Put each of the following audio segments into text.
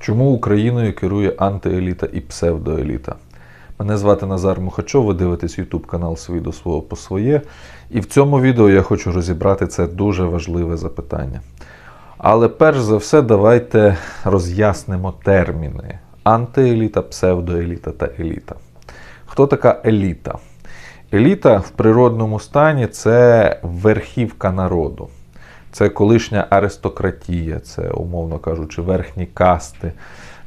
Чому Україною керує антиеліта і псевдоеліта? Мене звати Назар Мухачов, ви дивитесь YouTube канал «Свій до свого по своє. І в цьому відео я хочу розібрати це дуже важливе запитання. Але перш за все, давайте роз'яснимо терміни: антиеліта, псевдоеліта та еліта. Хто така еліта? Еліта в природному стані це верхівка народу. Це колишня аристократія, це, умовно кажучи, верхні касти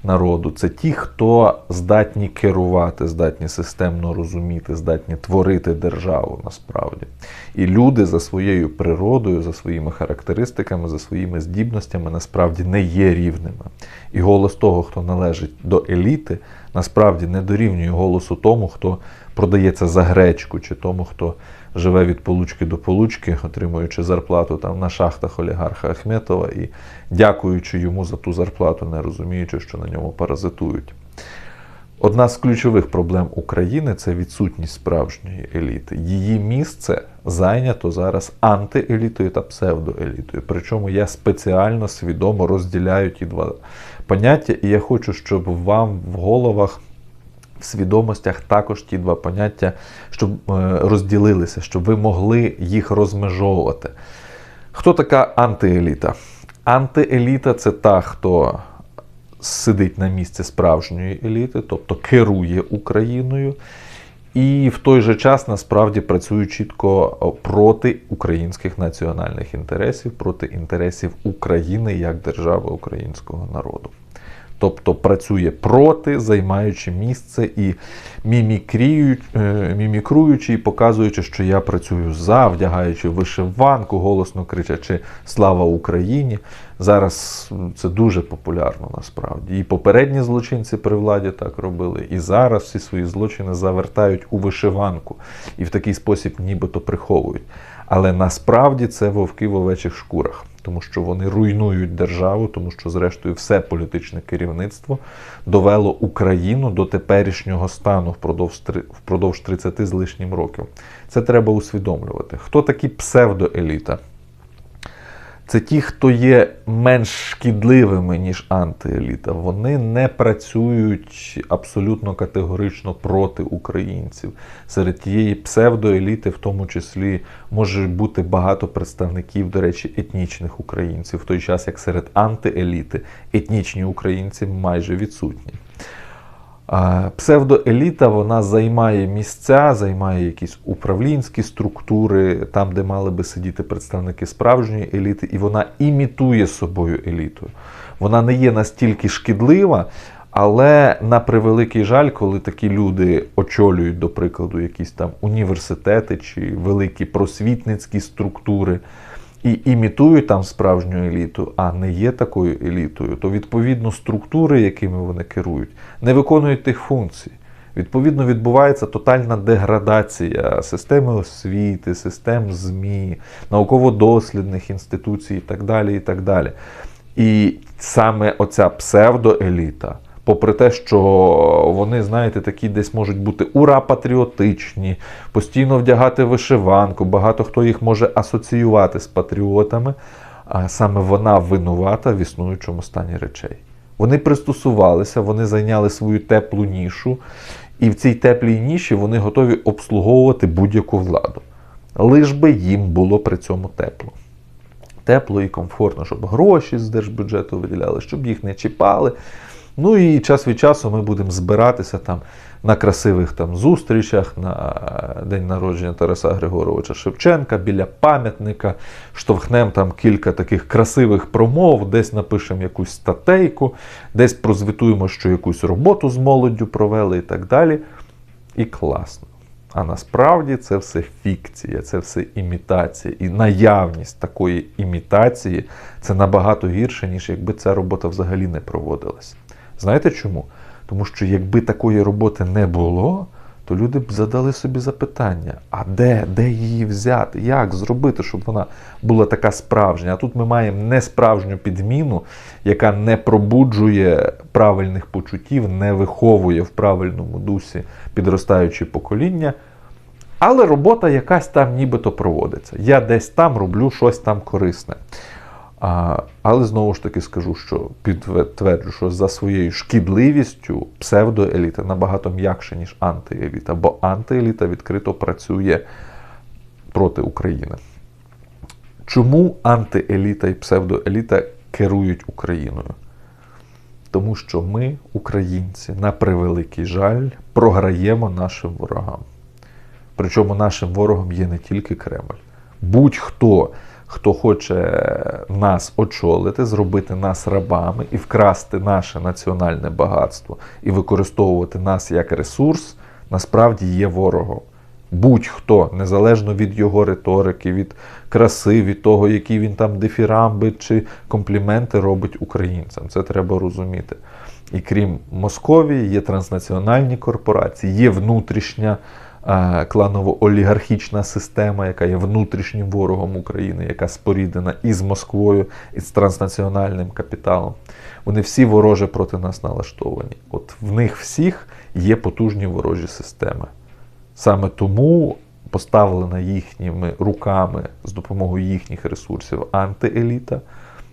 народу. Це ті, хто здатні керувати, здатні системно розуміти, здатні творити державу насправді. І люди за своєю природою, за своїми характеристиками, за своїми здібностями насправді не є рівними. І голос того, хто належить до еліти, насправді не дорівнює голосу тому, хто продається за гречку, чи тому, хто живе від получки до получки, отримуючи зарплату там на шахтах олігарха Ахметова і дякуючи йому за ту зарплату, не розуміючи, що на ньому паразитують. Одна з ключових проблем України це відсутність справжньої еліти. Її місце зайнято зараз антиелітою та псевдоелітою. Причому я спеціально свідомо розділяю ті два поняття, і я хочу, щоб вам в головах в свідомостях також ті два поняття, щоб е, розділилися, щоб ви могли їх розмежовувати. Хто така антиеліта? Антиеліта це та, хто сидить на місці справжньої еліти, тобто керує Україною. І в той же час насправді працює чітко проти українських національних інтересів, проти інтересів України як держави українського народу тобто працює проти, займаючи місце і мімікруючи і показуючи, що я працюю за, вдягаючи вишиванку, голосно кричачи Слава Україні. Зараз це дуже популярно насправді. І попередні злочинці при владі так робили, і зараз всі свої злочини завертають у вишиванку і в такий спосіб нібито приховують. Але насправді це вовки в овечих шкурах тому що вони руйнують державу, тому що, зрештою, все політичне керівництво довело Україну до теперішнього стану впродовж впродовж 30 з лишнім років. Це треба усвідомлювати. Хто такі псевдоеліта? Це ті, хто є менш шкідливими, ніж антиеліта. Вони не працюють абсолютно категорично проти українців. Серед тієї псевдоеліти, в тому числі, може бути багато представників, до речі, етнічних українців, в той час як серед антиеліти етнічні українці майже відсутні. Псевдоеліта вона займає місця, займає якісь управлінські структури, там, де мали би сидіти представники справжньої еліти, і вона імітує собою еліту. Вона не є настільки шкідлива, але на превеликий жаль, коли такі люди очолюють, до прикладу, якісь там університети чи великі просвітницькі структури і імітують там справжню еліту, а не є такою елітою, то відповідно структури, якими вони керують, не виконують тих функцій. Відповідно, відбувається тотальна деградація системи освіти, систем ЗМІ, науково-дослідних інституцій і так далі. І так далі. І саме оця псевдоеліта попри те, що вони, знаєте, такі десь можуть бути ура-патріотичні, постійно вдягати вишиванку, багато хто їх може асоціювати з патріотами, а саме вона винувата в існуючому стані речей. Вони пристосувалися, вони зайняли свою теплу нішу, і в цій теплій ніші вони готові обслуговувати будь-яку владу. Лиш би їм було при цьому тепло. Тепло і комфортно, щоб гроші з держбюджету виділяли, щоб їх не чіпали. Ну і час від часу ми будемо збиратися там на красивих там зустрічах, на день народження Тараса Григоровича Шевченка, біля пам'ятника, штовхнемо там кілька таких красивих промов, десь напишемо якусь статейку, десь прозвітуємо, що якусь роботу з молоддю провели і так далі. І класно. А насправді це все фікція, це все імітація. І наявність такої імітації це набагато гірше, ніж якби ця робота взагалі не проводилась. Знаєте чому? Тому що якби такої роботи не було, то люди б задали собі запитання: а де, де її взяти? Як зробити, щоб вона була така справжня? А тут ми маємо несправжню підміну, яка не пробуджує правильних почуттів, не виховує в правильному дусі підростаючі покоління. Але робота якась там нібито проводиться. Я десь там роблю щось там корисне. Але знову ж таки скажу, що підтверджу, що за своєю шкідливістю псевдоеліта набагато м'якше, ніж антиеліта, бо антиеліта відкрито працює проти України. Чому антиеліта і псевдоеліта керують Україною? Тому що ми, українці, на превеликий жаль, програємо нашим ворогам. Причому нашим ворогом є не тільки Кремль. Будь-хто, хто хоче нас очолити, зробити нас рабами і вкрасти наше національне багатство і використовувати нас як ресурс, насправді є ворогом. Будь-хто, незалежно від його риторики, від краси, від того, які він там дифірамби чи компліменти робить українцям. Це треба розуміти. І крім Московії, є транснаціональні корпорації, є внутрішня кланово-олігархічна система, яка є внутрішнім ворогом України, яка споріднена і з Москвою, і з транснаціональним капіталом. Вони всі вороже проти нас налаштовані. От в них всіх є потужні ворожі системи. Саме тому поставлена їхніми руками з допомогою їхніх ресурсів антиеліта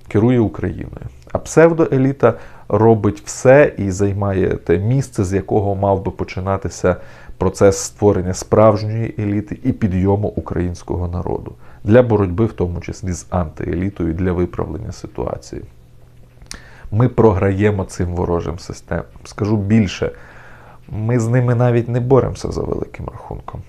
керує Україною. А псевдоеліта робить все і займає те місце, з якого мав би починатися процес створення справжньої еліти і підйому українського народу для боротьби, в тому числі з антиелітою, для виправлення ситуації. Ми програємо цим ворожим системам. Скажу більше, ми з ними навіть не боремося за великим рахунком.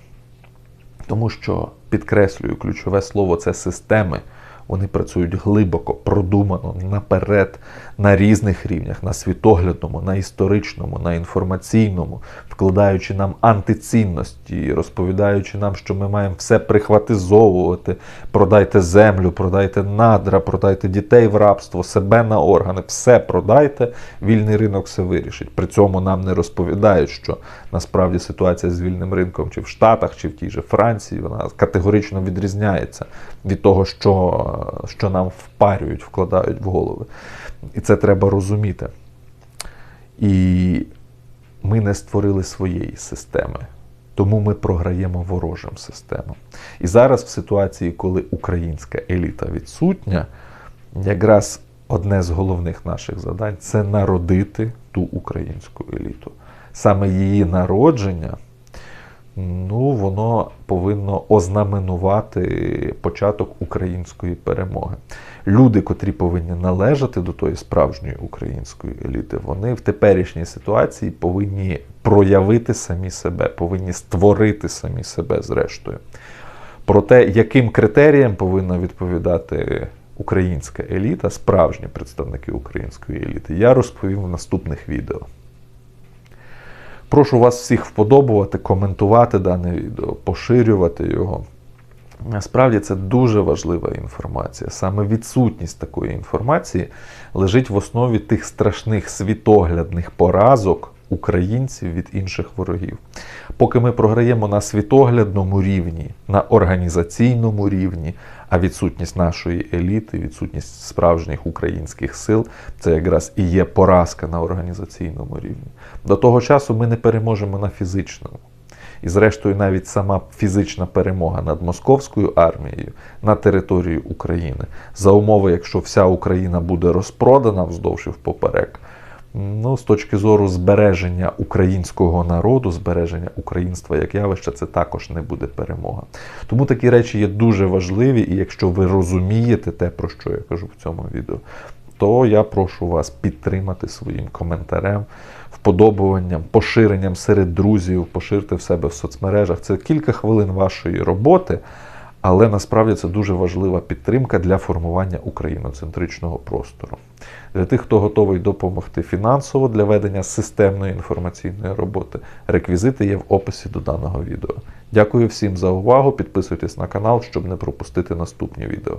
Тому що, підкреслюю, ключове слово це системи. Вони працюють глибоко, продумано, наперед, на різних рівнях, на світоглядному, на історичному, на інформаційному, вкладаючи нам антицінності, розповідаючи нам, що ми маємо все прихватизовувати, продайте землю, продайте надра, продайте дітей в рабство, себе на органи, все продайте, вільний ринок все вирішить. При цьому нам не розповідають, що насправді ситуація з вільним ринком чи в Штатах, чи в тій же Франції, вона категорично відрізняється від того, що що нам впарюють, вкладають в голови. І це треба розуміти. І ми не створили своєї системи. Тому ми програємо ворожим системам. І зараз, в ситуації, коли українська еліта відсутня, якраз одне з головних наших завдань це народити ту українську еліту. Саме її народження ну, воно повинно ознаменувати початок української перемоги. Люди, котрі повинні належати до тої справжньої української еліти, вони в теперішній ситуації повинні проявити самі себе, повинні створити самі себе зрештою. Про те, яким критеріям повинна відповідати українська еліта, справжні представники української еліти, я розповім в наступних відео. Прошу вас всіх вподобувати, коментувати дане відео, поширювати його. Насправді це дуже важлива інформація. Саме відсутність такої інформації лежить в основі тих страшних світоглядних поразок українців від інших ворогів. Поки ми програємо на світоглядному рівні, на організаційному рівні, а відсутність нашої еліти, відсутність справжніх українських сил це якраз і є поразка на організаційному рівні. До того часу ми не переможемо на фізичному. І, зрештою, навіть сама фізична перемога над московською армією на території України за умови, якщо вся Україна буде розпродана вздовж і впоперек, ну, з точки зору збереження українського народу, збереження українства як явища, це також не буде перемога. Тому такі речі є дуже важливі, і якщо ви розумієте те, про що я кажу в цьому відео, то я прошу вас підтримати своїм коментарем, вподобуванням, поширенням серед друзів, поширте в себе в соцмережах. Це кілька хвилин вашої роботи. Але насправді це дуже важлива підтримка для формування україноцентричного простору. Для тих, хто готовий допомогти фінансово для ведення системної інформаційної роботи, реквізити є в описі до даного відео. Дякую всім за увагу. Підписуйтесь на канал, щоб не пропустити наступні відео.